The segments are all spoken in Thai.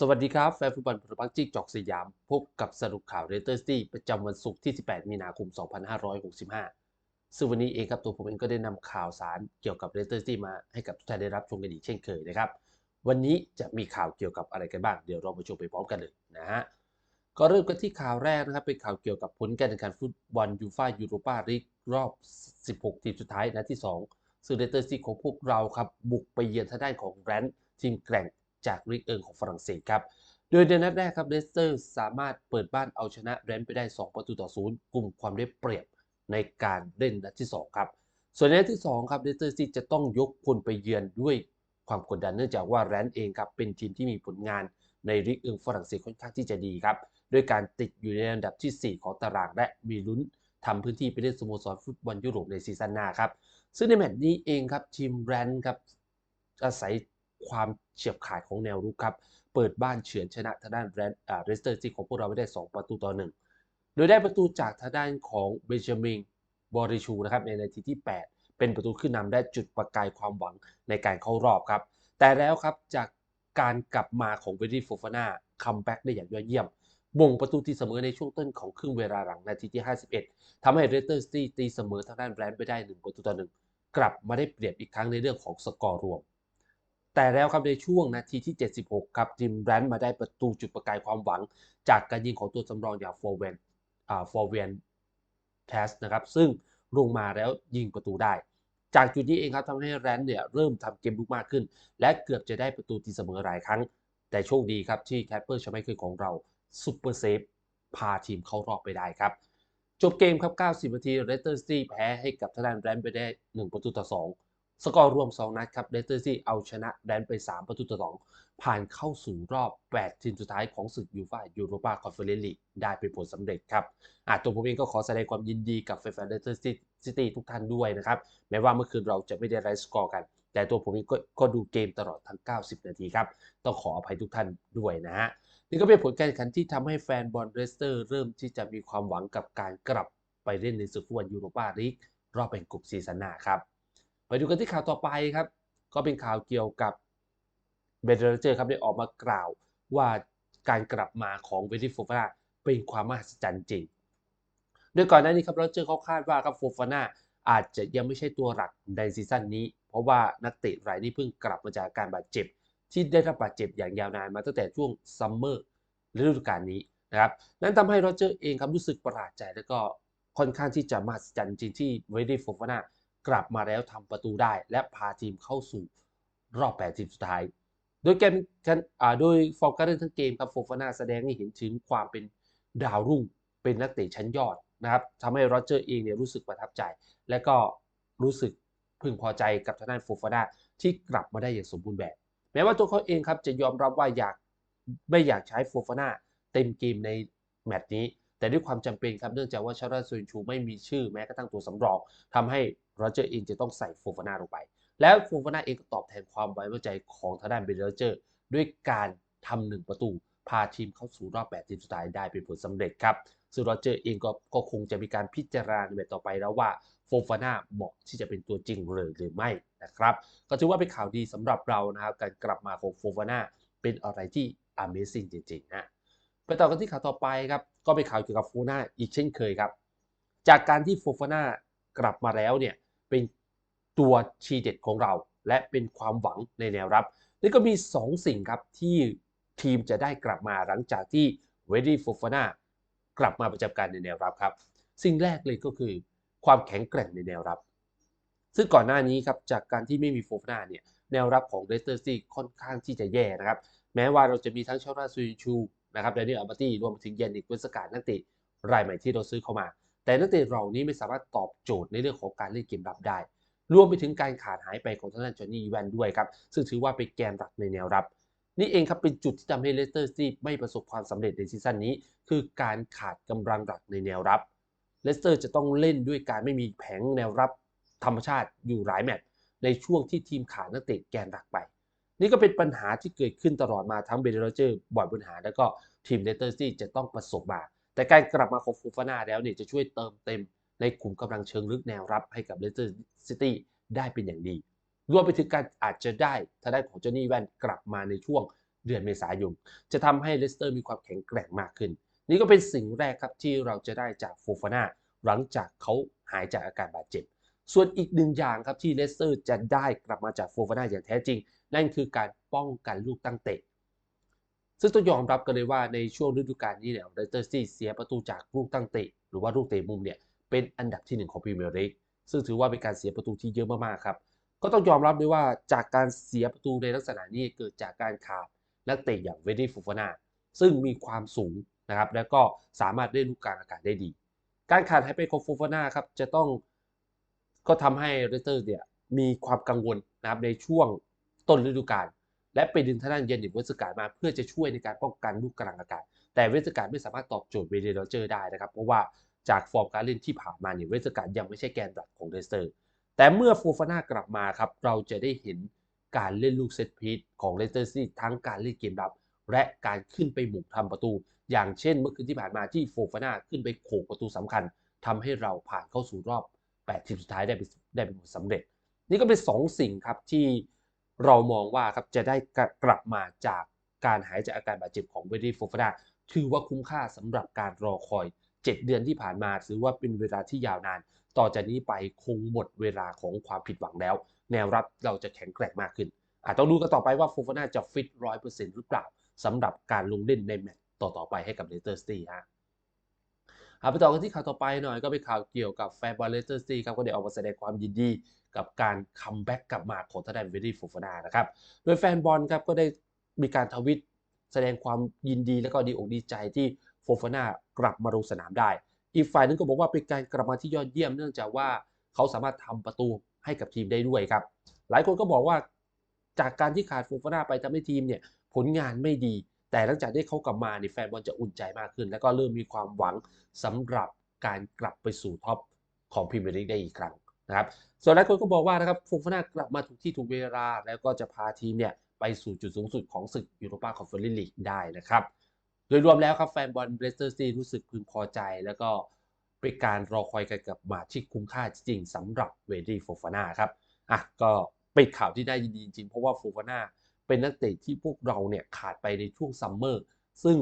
สวัสดีครับ แฟนฟุตบอลพลพักจิกจอกสยาม พบกับสรุปข่าวเรเตอร์สตีประจำวันศุกร์ที่ 18 มีนาคม 2565 ซึ่งวันนี้เองครับตัวผมเองก็ได้นำข่าวสารเกี่ยวกับเรเตอร์สตีมาให้กับทุกท่านได้รับชมกันอีกเช่นเคยนะครับ วันนี้จะมีข่าวเกี่ยวกับอะไรกันบ้าง เดี๋ยวเราไปชมไปพร้อมกันเลยนะฮะ ก็เริ่มกันที่ข่าวแรกนะครับ เป็นข่าวเกี่ยวกับผลการแข่งขันฟุตบอลยูฟ่ายูโรปาลีกรอบ 16 ทีมสุดท้ายนัดที่ 2 ซึ่งเรเตอร์สตีของพวกเราครับบุกไปเยือนทางด้านของแรนทีมแกร่ง จากลีกเอิงของฝรั่งเศสครับ โดยในนัดแรกครับเลสเตอร์สามารถเปิดบ้านเอาชนะแรนท์ไปได้ 2 ประตูต่อศูนย์กลุ่มความได้เปรียบในการเล่นนัดที่ 2 ครับ ส่วนในนัดที่ 2 ครับเลสเตอร์ซิตจะต้องยกพลไปเยือนด้วยความกดดันเนื่องจากว่าแรนท์เองครับเป็นทีมที่มีผลงานในลีกเอิงฝรั่งเศสค่อนข้างที่จะดีครับด้วยการติดอยู่ในอันดับที่ 4 ของตารางและมีลุ้นทำพื้นที่ไปเล่นสโมสรฟุตบอลยุโรปในซีซั่นหน้าครับ ซึ่งในแมตช์นี้เองครับทีมแรนท์ครับอาศัย ความเฉียบขาดของแนวรุกครับ เปิดบ้านเฉือนชนะทางด้านแรนเรสเตอร์ซีของพวกเราไปได้ 2 ประตูต่อ 1 โดยได้ประตูจากทางด้านของเบนจามินบอริชูนะครับในนาทีที่ 8 เป็นประตูขึ้นนำได้จุดประกายความหวังในการเข้ารอบครับ แต่แล้วครับจากการกลับมาของเวดี้โฟฟาน่าคัมแบ็กได้อย่างยอดเยี่ยมบ่งประตูที่เสมอในช่วงต้นของครึ่งเวลาหลังนาทีที่ 51ทำให้เรสเตอร์ซิตี้ตีเสมอทางด้านแรนไปได้ 1 ประตูต่อ1กลับมาได้เปรียบอีกครั้งในเรื่องของสกอร์รวม แต่แล้วครับในช่วงนาทีที่ 76 ครับทีมแรนด์มาได้ประตูจุดประกายความหวัง จากการยิงของตัวสำรองอย่างฟอร์เวนอ่าฟอร์เวนแทสนะครับซึ่งลงมาแล้วยิงประตูได้ จากจุดนี้เองครับทำให้แรนด์เนี่ยเริ่มทำเกมลุกมากขึ้น และเกือบจะได้ประตูตีเสมอหลายครั้ง แต่โชคดีครับที่แคปเปอร์ชไมเคิลของเราซุปเปอร์เซฟพาทีมเข้ารอบไปได้ครับ จบเกมครับ 90 นาทีเรสเตอร์ซิตี้แพ้ให้กับทางด้านแรนด์ไปได้ 1 ประตูต่อ 2 สกอร์รวม 2 นัดครับเรสเตอร์ซิตี้เอาชนะแรนไป 3 ประตูต่อ 2 ผ่านเข้าสู่รอบ 8 ทีมสุดท้ายของศึกยูฟ่ายูโรปาคอนเฟอเรนซ์ลีกได้เป็นผลสำเร็จครับอะตัวผมเองก็ขอแสดงความยินดีกับแฟนๆเรสเตอร์ซิตี้ทุกท่านด้วยนะครับ แม้ว่าเมื่อคืนเราจะไม่ได้ไลฟ์สกอร์กัน แต่ตัวผมเองก็ก็ดูเกมตลอดทั้ง 90 นาทีครับ ต้องขออภัยทุกท่านด้วยนะฮะนี่ก็เป็นผลการแข่งขันที่ทำให้แฟนบอลเรสเตอร์เริ่มที่จะมีความหวังกับการกลับไปเล่นในศึกฟุตบอลยูโรปาลีกรอบแบ่งกลุ่มซีซั่นหน้าครับ ไปดูกันที่ข่าวต่อไปครับ ก็เป็นข่าวเกี่ยวกับเบเดอร์เจอร์ครับได้ออกมากล่าวว่าการกลับมาของเวนิโฟฟาน่าเป็นความมหัศจรรย์จริงโดยก่อนหน้านี้ครับโรเจอร์เขาคาดว่าครับโฟฟาน่าอาจจะยังไม่ใช่ตัวหลักในซีซั่นนี้ เพราะว่านักเตะรายนี้เพิ่งกลับมาจากการบาดเจ็บ ที่ได้รับบาดเจ็บอย่างยาวนานมาตั้งแต่ช่วงซัมเมอร์ฤดูกาลนี้นะครับนั้นทำให้โรเจอร์เองครับรู้สึกประหลาดใจ แล้วก็ค่อนข้างที่จะมหัศจรรย์จริงที่เวดี้โฟฟาน่า กลับมาแล้วทำประตูได้ และพาทีมเข้าสู่รอบ 8 ทีมสุดท้าย โดยเกมโดยฟอร์มการเล่นทั้งเกมครับโฟฟาน่าแสดงให้เห็นถึงความเป็นดาวรุ่ง เป็นนักเตะชั้นยอดนะครับทำให้โรเจอร์เองเนี่ยรู้สึกประทับใจ และก็รู้สึกพึงพอใจกับทางด้านโฟฟาน่าที่กลับมาได้อย่างสมบูรณ์แบบ แม้ว่าตัวเขาเองครับจะยอมรับว่าอยากไม่อยากใช้โฟฟาน่าเต็มเกมในแมตช์นี้ แต่ด้วยความจำเป็นครับเนื่องจากว่าชาราซูนชูไม่มีชื่อแม้กระทั่งตัวสำรองทำให้ โรเจอร์เองจะต้องใส่โฟฟาน่าลงไป แล้วโฟฟาน่าเองก็ตอบแทนความไว้วางใจของทางด้านเบเดอร์เจอร์ด้วยการทำหนึ่งประตู พาทีมเข้าสู่รอบ 8 ทีมสุดท้ายได้เป็นผลสำเร็จครับซึ่งโรเจอร์เองก็ก็คงจะมีการพิจารณาในแมตช์ต่อไปแล้วว่าโฟฟาน่าเหมาะที่จะเป็นตัวจริงหรือหรือไม่นะครับ ก็ถือว่าเป็นข่าวดีสำหรับเรานะครับการกลับมาของโฟฟาน่าเป็นอะไรที่ Amazing จริงๆนะไปต่อกันที่ข่าวต่อไปครับก็เป็นข่าวเกี่ยวกับโฟฟาน่าอีกเช่นเคยครับ จากการที่โฟฟาน่ากลับมาแล้วเนี่ย เป็นตัวชีเด็ดของเรา และเป็นความหวังในแนวรับ นี่ก็มี 2 สิ่งครับที่ทีมจะได้กลับมาหลังจากที่เวดดี้โฟฟาน่ากลับมาประจำการในแนวรับครับ สิ่งแรกเลยก็คือ ความแข็งแกร่งในแนวรับ ซึ่งก่อนหน้านี้ครับจากการที่ไม่มีโฟฟาน่าเนี่ยแนวรับของเลสเตอร์ซีค่อนข้างที่จะแย่นะครับ แม้ว่าเราจะมีทั้งชาราซูชูนะครับแดเนียลอัลบาตี้รวมถึงเยนนิกเวสการนักเตะรายใหม่ที่เราซื้อเข้ามา แต่นักเตะเหล่านี้ไม่สามารถตอบโจทย์ในเรื่องของการเล่นเกมรับได้ รวมไปถึงการขาดหายไปของทางด้านจอห์นนี่แวนด้วยครับ ซึ่งถือว่าเป็นแกนหลักในแนวรับ นี่เองครับเป็นจุดที่ทำให้เลสเตอร์ซีไม่ประสบความสำเร็จในซีซั่นนี้ คือการขาดกำลังหลักในแนวรับเลสเตอร์จะต้องเล่นด้วยการไม่มีแผงแนวรับธรรมชาติอยู่หลายแมตช์ในช่วงที่ทีมขาดนักเตะแกนหลักไป นี่ก็เป็นปัญหาที่เกิดขึ้นตลอดมาทั้งเบเดอร์เจอร์บ่อยปัญหา แล้วก็ทีมเลสเตอร์ซีจะต้องประสบมา แต่การกลับมาของฟูฟาน่าแล้วเนี่ยจะช่วยเติมเต็มในกลุ่มกำลังเชิงลึกแนวรับให้กับเลสเตอร์ซิตี้ได้เป็นอย่างดี รวมไปถึงการอาจจะได้ทางด้านของเจนี่แวนกลับมาในช่วงเดือนเมษายนจะทำให้เลสเตอร์มีความแข็งแกร่งมากขึ้น นี่ก็เป็นสิ่งแรกครับที่เราจะได้จากโฟฟาน่าหลังจากเขาหายจากอาการบาดเจ็บ ส่วนอีกหนึ่งอย่างครับที่เลสเตอร์จะได้กลับมาจากโฟฟาน่าอย่างแท้จริง นั่นคือการป้องกันลูกตั้งเตะ ซึ่งต้องยอมรับกันเลยว่าในช่วงฤดูกาลนี้เนี่ยเลสเตอร์ซีเสียประตูจากลูกตั้งเตะหรือว่าลูกเตะมุมเนี่ยเป็นอันดับที่ 1 ของพรีเมียร์ลีกซึ่งถือว่าเป็นการเสียประตูที่เยอะมากๆครับก็ต้องยอมรับด้วยว่าจากการเสียประตูในลักษณะนี้เกิดจากการขาดนักเตะอย่างเวดี้ฟูฟานาซึ่งมีความสูงนะครับแล้วก็สามารถเล่นลูกกลางอากาศได้ดี การขาดหายไปของฟูฟานาครับจะต้องก็ทำให้เรสเตอร์เนี่ยมีความกังวลนะครับในช่วงต้นฤดูกาล และไปดึงท่างด้านเยนดิเวสการมาเพื่อจะช่วยในการป้องกันลูกกลางอากาศ แต่เวสการไม่สามารถตอบโจทย์เวเดอร์เจอร์ได้นะครับ เพราะว่าจากฟอร์มการเล่นที่ผ่านมาเนี่ยเวสการยังไม่ใช่แกนหลักของเรสเตอร์ แต่เมื่อโฟฟาน่ากลับมาครับเราจะได้เห็นการเล่นลูกเซตพีทของเลสเตอร์ซีทั้งการเล่นเกมรับ และการขึ้นไปบุกทำประตู อย่างเช่น เมื่อคืนที่ผ่านมาที่โฟฟาน่าขึ้นไปโขกประตูสำคัญทำให้เราผ่านเข้าสู่รอบ8ทีมสุดท้ายได้ได้เป็นผลสำเร็จ นี่ก็เป็น 2 สิ่งครับที่ เรามองว่าครับจะได้กลับมาจากการหายจากอาการบาดเจ็บของเวดี้โฟฟาน่าถือว่าคุ้มค่าสำหรับการรอคอย 7 เดือนที่ผ่านมาถือว่าเป็นเวลาที่ยาวนาน ต่อจากนี้ไปคงหมดเวลาของความผิดหวังแล้ว แนวรับเราจะแข็งแกร่งมากขึ้นอาจต้องดูกันต่อไปว่าฟูฟาน่าจะฟิตร้อยเปอร์เซ็นต์หรือเปล่าสำหรับการลงเล่นในแมตช์ต่อ ๆ ไปให้กับเลสเตอร์สตีฮะเอาไปต่อกันที่ข่าวต่อไปหน่อยก็เป็นข่าวเกี่ยวกับแฟนบอลเลสเตอร์สตีครับก็ได้ออกมาแสดงความยินดี กับการคัมแบ็กกลับมาของทางด้านเวดี้ฟูฟาน่านะครับ โดยแฟนบอลครับก็ได้มีการทวิตแสดงความยินดีและก็ดีอกดีใจที่โฟฟาน่ากลับมาลงสนามได้ อีกฝ่ายนึงก็บอกว่าเป็นการกลับมาที่ยอดเยี่ยมเนื่องจากว่าเขาสามารถทำประตูให้กับทีมได้ด้วยครับ หลายคนก็บอกว่าจากการที่ขาดฟูฟาน่าไปทำให้ทีมเนี่ยผลงานไม่ดี แต่หลังจากที่เขากลับมาเนี่ยแฟนบอลจะอุ่นใจมากขึ้น แล้วก็เริ่มมีความหวังสำหรับการกลับไปสู่ท็อปของพรีเมียร์ลีกได้อีกครั้ง นะครับส่วนหลายคนก็บอกว่านะครับฟูฟาน่ากลับมาถูกที่ถูกเวลา แล้วก็จะพาทีมเนี่ยไปสู่จุดสูงสุดของศึกยูโรปาคอนเฟอเรนซ์ลีกได้นะครับโดยรวมแล้วครับแฟนบอลเบรสเตอร์ซีรู้สึกพึงพอใจ แล้วก็เป็นการรอคอยกันกับมาที่คุ้มค่าจริงสำหรับเวดี้โฟฟาน่าครับอะก็เป็นข่าวที่ได้ยินดีจริงเพราะว่าโฟฟาน่าเป็นนักเตะที่พวกเราเนี่ยขาดไปในช่วงซัมเมอร์ซึ่ง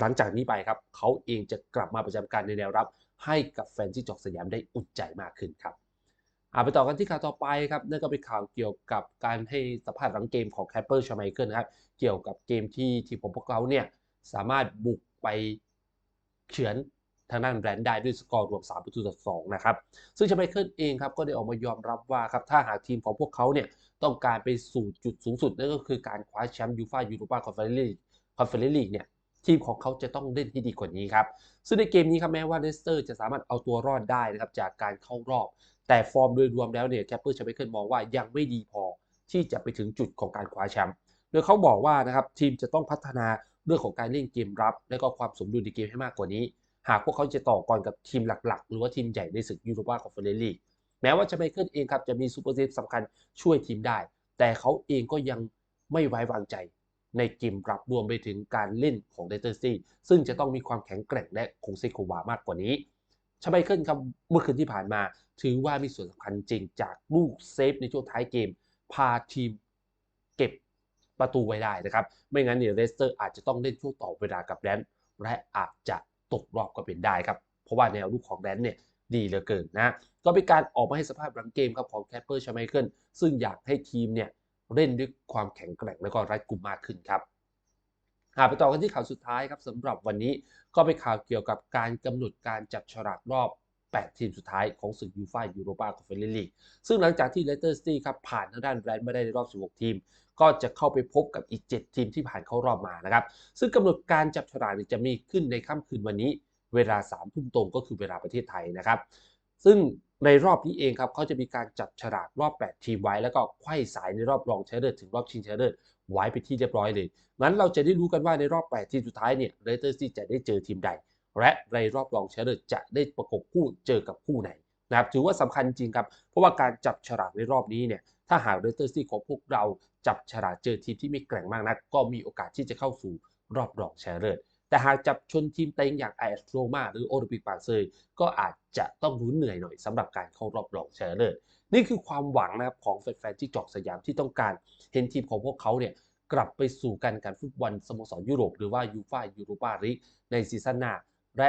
หลังจากนี้ไปครับ เขาเองจะกลับมาประจำการในแนวรับ ให้กับแฟนที่จอกสยามได้อุ่นใจมากขึ้นครับ อาไปต่อกันที่ข่าวต่อไปครับนั่นก็เป็นข่าวเกี่ยวกับการให้สัมภาษณ์หลังเกมของแคปเปอร์ชาไมเคิลนะครับเกี่ยวกับเกมที่ทีมของพวกเขาเนี่ยสามารถบุกไปเฉือนทางด้านแบรนด์ได้ด้วยสกอร์รวม 3 ประตูต่อ 2 นะครับ ซึ่งชาไมเคิลเองครับก็ได้ออกมายอมรับว่าครับถ้าหากทีมของพวกเขาเนี่ยต้องการไปสู่จุดสูงสุดนั่นก็คือการคว้าแชมป์ยูฟ่ายูโรปาคอนเฟอเรนซ์ลีกคอนเฟอเรนซ์ลีกเนี่ยทีมของเขาจะต้องเล่นที่ดีกว่านี้ครับ ซึ่งในเกมนี้ครับแม้ว่าเลสเตอร์จะสามารถเอาตัวรอดได้นะครับจากการเข้ารอบ แต่ฟอร์มโดยรวมแล้วเนี่ยแคปเปอร์ชาไมเคิลมองว่ายังไม่ดีพอที่จะไปถึงจุดของการคว้าแชมป์โดยเขาบอกว่านะครับทีมจะต้องพัฒนาเรื่องของการเล่นเกมรับ และก็ความสมดุลในเกมให้มากกว่านี้ หากพวกเขาจะต่อก่อนกับทีมหลักๆ หรือว่าทีมใหญ่ในศึกยูโรปาคอนเฟอเรนซ์ลีกแม้ว่าจะไม่ขึ้นเองครับจะมีซูเปอร์เซฟสำคัญช่วยทีมได้ แต่เขาเองก็ยังไม่ไว้วางใจ ในเกมรับรวมไปถึงการเล่นของเดเตอร์ซีซึ่งจะต้องมีความแข็งแกร่งและคงเซโความากกว่านี้ ชาไมเคิลครับเมื่อคืนที่ผ่านมา ถือว่ามีส่วนสำคัญจริงจากลูกเซฟในช่วงท้ายเกม พาทีมเก็บประตูไว้ได้นะครับ ไม่งั้นเนี่ยเลสเตอร์อาจจะต้องเล่นช่วงต่อเวลากับแดนและอาจจะตกรอบก็เป็นได้ครับ เพราะว่าแนวลูกของแดนเนี่ยดีเหลือเกินนะ ก็เป็นการออกมาให้สภาพหลังเกมครับของแคปเปอร์ชาไมเคิลซึ่งอยากให้ทีมเนี่ยเล่นด้วยความแข็งแกร่งและก็รัดกุมมากขึ้นครับ หาไปต่อกันที่ข่าวสุดท้ายครับสำหรับวันนี้ก็เป็นข่าวเกี่ยวกับการกำหนดการจับฉลากรอบ 8 ทีมสุดท้ายของศึกยูฟ่ายูโรปาคอนเฟอเรนซ์ลีกซึ่งหลังจากที่เลสเตอร์ซิตี้ครับผ่านทางด้านแบรนด์มาได้ในรอบ 16 ทีม ก็จะเข้าไปพบกับอีก 7 ทีมที่ผ่านเข้ารอบมานะครับซึ่งกำหนดการจับฉลากจะมีขึ้นในค่ำคืนวันนี้ เวลา3ทุ่มตรงก็คือเวลาประเทศไทยนะครับ ซึ่งในรอบนี้เองครับเขาจะมีการจับฉลากรอบ 8 ทีมไว้ แล้วก็ไขว้สายในรอบรองชนะเลิศถึงรอบชิงชนะเลิศ ไว้ไปที่เรียบร้อยเลยงั้นเราจะได้รู้กันว่าในรอบ 8 ทีมสุดท้ายเนี่ยเรเตอร์ซีจะได้เจอทีมใด และในรอบรองชนะเลิศจะได้ประกบคู่เจอกับคู่ไหนนะครับถือว่าสำคัญจริงครับ เพราะว่าการจับฉลากในรอบนี้เนี่ยถ้าหากเรเตอร์ซีของพวกเราจับฉลากเจอทีมที่ไม่แกร่งมากนัก ก็มีโอกาสที่จะเข้าสู่รอบรองชนะเลิศแต่หากจับชนทีมเต็งอย่างไอเอสโรมาหรือโอลิมปิกปาเซยก็อาจจะต้องรุ้นเหนื่อยหน่อยสำหรับการเข้ารอบรองชนะเลิศ นี่คือความหวังนะครับของแฟนๆที่จอกสยามที่ต้องการเห็นทีมของพวกเขาเนี่ยกลับไปสู่การแข่งขันฟุตบอลสโมสรยุโรปหรือว่ายูฟ่ายูโรปาลีกในซีซั่นหน้าและ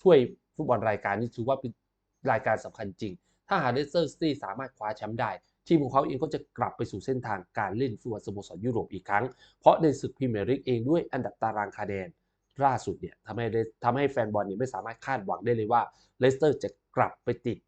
ถ้วยฟุตบอลรายการนี้ถือว่าเป็นรายการสำคัญจริง ถ้าหากเลสเตอร์ซิตี้สามารถคว้าแชมป์ได้ ทีมของเขาเองก็จะกลับไปสู่เส้นทางการเล่นฟุตบอลสโมสรยุโรปอีกครั้ง เพราะในศึกพรีเมียร์ลีกเองด้วยอันดับตารางคะแนนล่าสุดเนี่ยทำให้ทำให้แฟนบอลเนี่ยไม่สามารถคาดหวังได้เลยว่าเลสเตอร์จะกลับไปติด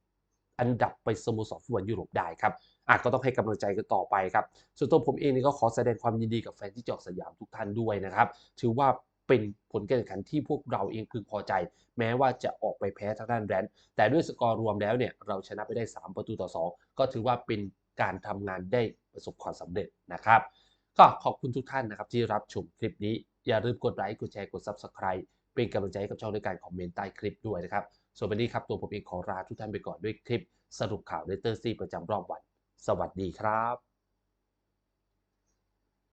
อันดับไปสโมสรฟุตบอลยุโรปได้ครับอาจก็ต้องให้กำลังใจกันต่อไปครับ ส่วนตัวผมเองนี่ก็ขอแสดงความยินดีกับแฟนที่จอกสยามทุกท่านด้วยนะครับ ถือว่าเป็นผลการแข่งขันที่พวกเราเองพึงพอใจ แม้ว่าจะออกไปแพ้ทางด้านแรนด์แต่ด้วยสกอร์รวมแล้วเนี่ยเราชนะไปได้ 3 ประตูต่อ 2 ก็ถือว่าเป็นการทำงานได้ประสบความสำเร็จนะครับ ก็ขอบคุณทุกท่านนะครับที่รับชมคลิปนี้อย่าลืมกดไลค์กดแชร์กด Subscribe เป็นกำลังใจให้กับช่องในการคอมเมนต์ใต้คลิปด้วยนะครับ ส่วนวันนี้ครับตัวผมเองขอลาทุกท่านไปก่อนด้วยคลิปสรุปข่าวเลเตอร์ซีประจำรอบวัน สวัสดีครับ